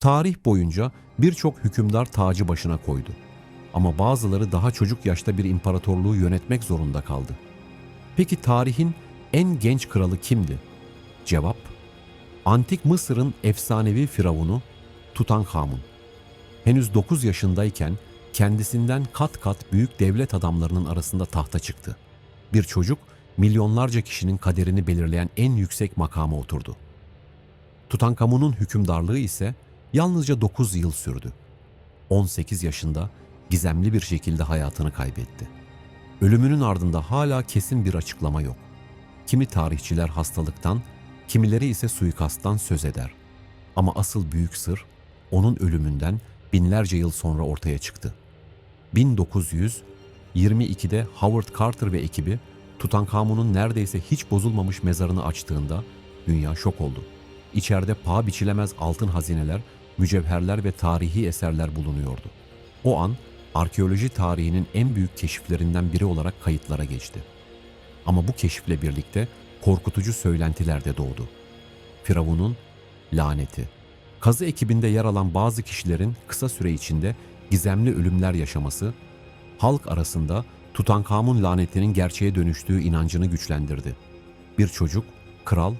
Tarih boyunca birçok hükümdar tacı başına koydu. Ama bazıları daha çocuk yaşta bir imparatorluğu yönetmek zorunda kaldı. Peki tarihin en genç kralı kimdi? Cevap, Antik Mısır'ın efsanevi firavunu Tutankhamun. Henüz 9 yaşındayken kendisinden kat kat büyük devlet adamlarının arasında tahta çıktı. Bir çocuk milyonlarca kişinin kaderini belirleyen en yüksek makama oturdu. Tutankamon'un hükümdarlığı ise yalnızca 9 yıl sürdü. 18 yaşında gizemli bir şekilde hayatını kaybetti. Ölümünün ardında hala kesin bir açıklama yok. Kimi tarihçiler hastalıktan, kimileri ise suikasttan söz eder. Ama asıl büyük sır onun ölümünden binlerce yıl sonra ortaya çıktı. 1922'de Howard Carter ve ekibi Tutankamon'un neredeyse hiç bozulmamış mezarını açtığında dünya şok oldu. İçeride paha biçilemez altın hazineler, mücevherler ve tarihi eserler bulunuyordu. O an arkeoloji tarihinin en büyük keşiflerinden biri olarak kayıtlara geçti. Ama bu keşifle birlikte korkutucu söylentiler de doğdu. Firavun'un laneti. Kazı ekibinde yer alan bazı kişilerin kısa süre içinde gizemli ölümler yaşaması, halk arasında Tutankamun lanetinin gerçeğe dönüştüğü inancını güçlendirdi. Bir çocuk, kral,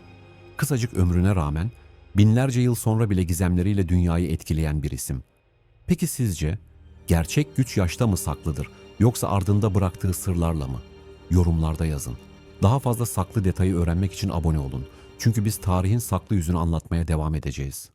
kısacık ömrüne rağmen binlerce yıl sonra bile gizemleriyle dünyayı etkileyen bir isim. Peki sizce gerçek güç yaşta mı saklıdır yoksa ardında bıraktığı sırlarla mı? Yorumlarda yazın. Daha fazla saklı detayı öğrenmek için abone olun. Çünkü biz tarihin saklı yüzünü anlatmaya devam edeceğiz.